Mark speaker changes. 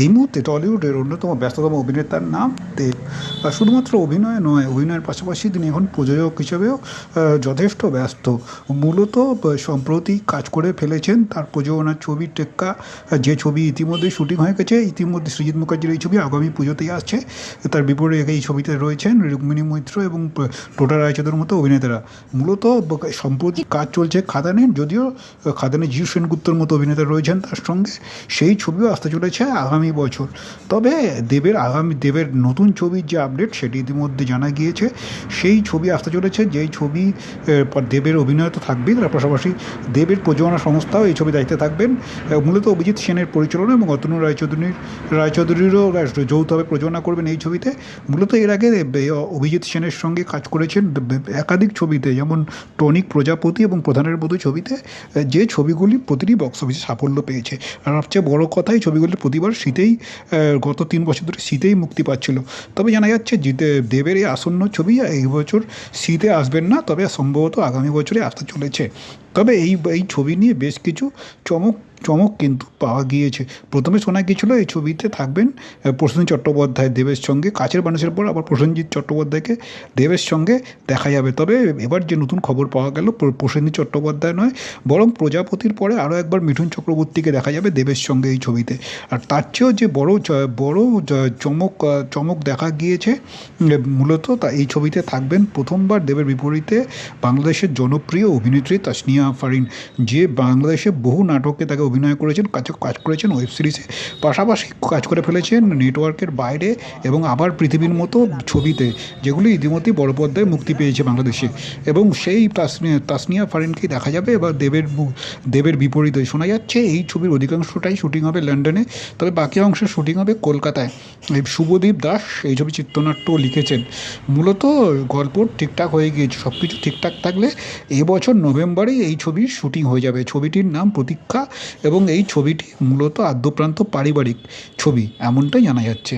Speaker 1: এই মুহূর্তে টলিউডের অন্যতম ব্যস্ততম অভিনেতার নাম দেব। শুধুমাত্র অভিনয় নয়, অভিনয়ের পাশাপাশি তিনি এখন প্রযোজক হিসেবেও যথেষ্ট ব্যস্ত। মূলত সম্প্রতি কাজ করে ফেলেছেন তার প্রযোজনার ছবি টেক্কা। যে ছবি ইতিমধ্যে শুটিং হয়ে গেছে, ইতিমধ্যে সৃজিত মুখার্জির এই ছবি আগামী পুজোতেই আসছে। তার বিপরীতে এই ছবিতে রয়েছেন রুক্মিণী মৈত্র এবং টোটা রায়চৌধুরীর মতো অভিনেতারা। মূলত সম্প্রতি কাজ চলছে খাদানের যদিও খাদানে জিউ সেনগুপ্তর মতো অভিনেতা রয়েছেন তার সঙ্গে। সেই ছবিও আসতে চলেছে আগামী বছর। তবে দেবের আগামী, দেবের নতুন ছবির যে আপডেট সেটি ইতিমধ্যে জানা গিয়েছে। সেই ছবি আসতে চলেছে, যেই ছবি দেবের অভিনয় তো থাকবেই। তার পাশাপাশি দেবের প্রযোজনা সংস্থাও এই ছবি দায়িত্বে থাকবেন। মূলত অভিজিৎ সেনের পরিচালনা এবং অতনু রায়চৌধুরীর, রায়চৌধুরীরও যৌথভাবে প্রযোজনা করবেন এই ছবিতে। মূলত এর আগে অভিজিৎ সেনের সঙ্গে কাজ করেছেন একাধিক ছবিতে, যেমন টনিক প্রজাপতি এবং প্রধানের মতো ছবিতে। যে ছবিগুলি প্রতিটি বক্স অফিসে সাফল্য পেয়েছে। আর সবচেয়ে বড় কথা, এই ছবিগুলি প্রতিবার শীতেই গত তিন বছর ধরে শীতেই মুক্তি পাচ্ছিল। তবে জানা যাচ্ছে দেবের এই আসন্ন ছবি এই বছর শীতে আসবেন না, তবে সম্ভবত আগামী বছরে আসতে চলেছে। তবে এই এই ছবি নিয়ে বেশ কিছু চমক চমক কিন্তু পাওয়া গিয়েছে। প্রথমে শোনা গিয়েছিল, এই ছবিতে থাকবেন প্রসেনজিৎ চট্টোপাধ্যায় দেবের সঙ্গে। কাছের মানুষের পর আবার প্রসেনজিৎ চট্টোপাধ্যায়কে দেবের সঙ্গে দেখা যাবে। তবে এবার যে নতুন খবর পাওয়া গেল প্রসেনজিৎ চট্টোপাধ্যায় নয়, বরং প্রজাপতির পরে আরও একবার মিঠুন চক্রবর্তীকে দেখা যাবে দেবের সঙ্গে এই ছবিতে। আর তার চেয়েও যে বড় বড় চমক চমক দেখা গিয়েছে মূলত তা এই ছবিতে থাকবেন প্রথমবার দেবের বিপরীতে বাংলাদেশের জনপ্রিয় অভিনেত্রী তাসনিয়া ফারিন, যে বাংলাদেশে বহু নাটকে তাকে অভিনয় করেছেন, কাজ কাজ করেছেন ওয়েব সিরিজে পাশাপাশি কাজ করে ফেলেছেন নেটওয়ার্কের বাইরে এবং আবার পৃথিবীর মতো ছবিতে, যেগুলি ইতিমধ্যে বড় পর্দায় মুক্তি পেয়েছে বাংলাদেশে। এবং সেই তাসনিয়া তাসনিয়া ফারিনকেই দেখা যাবে, এবার দেবের দেবের বিপরীতে। শোনা যাচ্ছে এই ছবির অধিকাংশটাই শুটিং হবে লন্ডনে, তবে বাকি অংশ শুটিং হবে কলকাতায়। এই শুভদীপ দাস এই ছবি চিত্রনাট্য লিখেছেন। মূলত গল্প ঠিকঠাক হয়ে গিয়েছে সব কিছু ঠিকঠাক থাকলে এবছর নভেম্বরেই এই ছবির শুটিং হয়ে যাবে। ছবিটির নাম প্রতীক্ষা এবং এই ছবিটি মূলত আদ্যপ্রান্ত পারিবারিক ছবি, এমনটাই জানা যাচ্ছে।